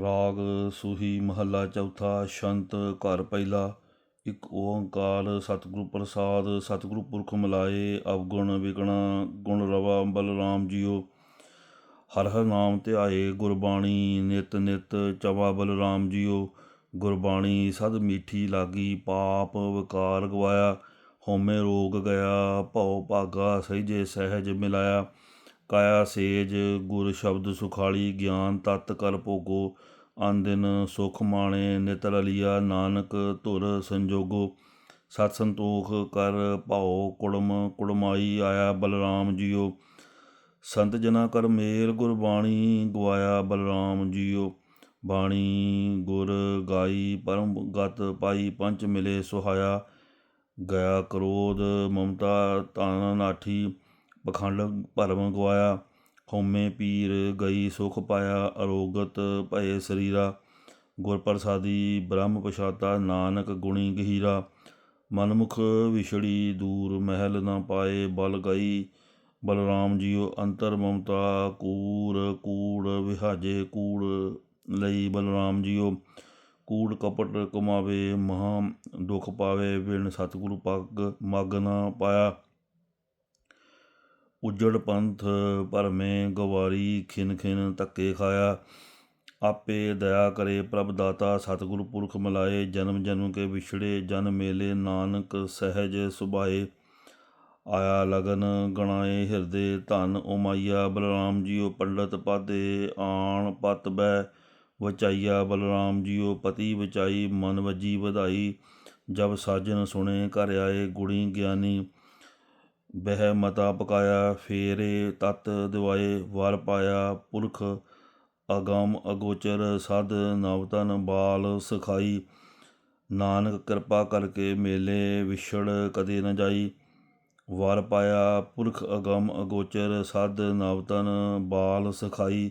ਰਾਗ ਸੂਹੀ ਮਹੱਲਾ ਚੌਥਾ, ਸ਼ੰਤ ਘਰ ਪਹਿਲਾ। ਇੱਕ ਓੰਕਾਰ, ਸਤਿਗੁਰੂ ਪ੍ਰਸਾਦ, ਸਤਿਗੁਰੂ ਪੁਰਖ ਮਿਲਾਏ, ਅਵਗੁਣ ਵਿਗਣਾ, ਗੁਣ ਰਵਾ, ਬਲਰਾਮ ਜੀਓ। ਹਰ ਹਰ ਨਾਮ ਧਿਆਏ, ਗੁਰਬਾਣੀ ਨਿਤ ਨਿਤ ਚਵਾ ਬਲ ਰਾਮ ਜੀਓ। ਗੁਰਬਾਣੀ ਸਦ ਮੀਠੀ ਲਾਗੀ, ਪਾਪ ਵਿਕਾਰ ਗਵਾਇਆ। ਹੋਮੇ ਰੋਗ ਗਿਆ, ਭਉ ਭਾਗਾ ਸਹਿਜੇ ਸਹਿਜ ਮਿਲਾਇਆ। ਕਾਇਆ ਸੇਜ ਗੁਰ ਸ਼ਬਦ ਸੁਖਾਲੀ ਗਿਆਨ ਤਤ ਕਰ ਭੋਗੋ, ਅਨ ਸੁਖ ਮਾਣੇ ਨਿਤਰ ਰਲੀਆ ਨਾਨਕ ਧੁਰ ਸੰਜੋਗੋ। ਸਤ ਸੰਤੋਖ ਕਰ ਭਾਉ, ਕੁੜਮ ਕੁੜਮਾਈ ਆਇਆ ਬਲਰਾਮ ਜੀਓ। ਸੰਤ ਜਨਾ ਕਰ ਮੇਲ ਗੁਰਬਾਣੀ ਗਵਾਇਆ ਬਲਰਾਮ ਜੀਓ। ਬਾਣੀ ਗੁਰ ਗਾਈ ਪਰਮ ਗਤ ਪਾਈ ਪੰਚ ਮਿਲੇ ਸੁਹਾਇਆ। ਗਿਆ ਕ੍ਰੋਧ ਮਮਤਾ ਤਾਨ ਨਾਠੀ। ਪਖੰਡ ਭਰਮ ਗਵਾਇਆ, ਹਉਮੈ ਪੀਰ ਗਈ ਸੁਖ ਪਾਇਆ, ਅਰੋਗਤ ਭਏ ਸਰੀਰਾ। ਗੁਰ ਪ੍ਰਸਾਦੀ ਬ੍ਰਹਮ ਪਛਾਤਾ, ਨਾਨਕ ਗੁਣੀ ਗਹੀਰਾ। ਮਨਮੁਖ ਵਿਛੜੀ ਦੂਰ ਮਹਿਲ ਨਾ ਪਾਏ, ਬਲ ਗਈ। ਬਲਰਾਮ ਜੀਓ ਅੰਤਰ ਮਮਤਾ, ਕੂੜ ਕੂੜ ਵਿਹਾਜੇ ਕੂੜ ਲਈ। ਬਲਰਾਮ ਜੀਓ ਕੂੜ ਕਪਟ ਕਮਾਵੇ, ਮਹਾ ਦੁਖ ਪਾਵੇ, ਬਿਨ ਸਤਿਗੁਰੂ ਪੱਗ ਮਗ ਨਾ ਪਾਇਆ। ਉੱਜੜ ਪੰਥ ਭਰਮੇ ਗਵਾਰੀ ਖਿਨ ਖਿਨ ਧੱਕੇ ਖਾਇਆ। ਆਪੇ ਦਇਆ ਕਰੇ ਪ੍ਰਭ ਦਾਤਾ, ਸਤਿਗੁਰੂ ਪੁਰਖ ਮਿਲਾਏ, ਜਨਮ ਜਨਮ ਕੇ ਵਿਛੜੇ, ਜਨ ਮੇਲੇ ਨਾਨਕ ਸਹਿਜ ਸੁਭਾਏ। ਆਇਆ ਲਗਨ ਗਣਾਏ ਹਿਰਦੇ ਧਨ ਉਮਾਈਆ, ਬਲਰਾਮ ਜੀਓ ਪੰਡਤ ਪਾਦੇ ਆਣ ਪਤ ਬੈ ਵਚਾਈਆ ਬਲਰਾਮ ਜੀਓ ਪਤੀ ਵਚਾਈ, ਮਨ ਵਜੀ ਵਧਾਈ। ਜਬ ਸਾਜਨ ਸੁਣੇ ਘਰ ਆਏ ਗੁਣੀ ਗਿਆਨੀ। ਬਹਿ ਮਤਾ ਪਕਾਇਆ, ਫੇਰੇ ਤਤ ਦਿਵਾਏ ਵਰ ਪਾਇਆ ਪੁਰਖ ਅਗਮ ਅਗੋਚਰ ਸਦ ਨਵਤਨ ਬਾਲ ਸਖਾਈ। ਨਾਨਕ ਕਿਰਪਾ ਕਰਕੇ ਮੇਲੇ ਵਿਛੜ ਕਦੇ ਨਾ ਜਾਈ। ਵਰ ਪਾਇਆ ਪੁਰਖ ਅਗਮ ਅਗੋਚਰ ਸਦ ਨਵਤਨ ਬਾਲ ਸਖਾਈ।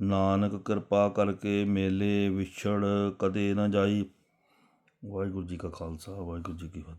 ਨਾਨਕ ਕਿਰਪਾ ਕਰਕੇ ਮੇਲੇ ਵਿਛੜ ਕਦੇ ਨਾ ਜਾਈ। ਵਾਹਿਗੁਰੂ ਜੀ ਕਾ ਖਾਲਸਾ, ਵਾਹਿਗੁਰੂ ਜੀ ਕੀ ਫਤਿਹ।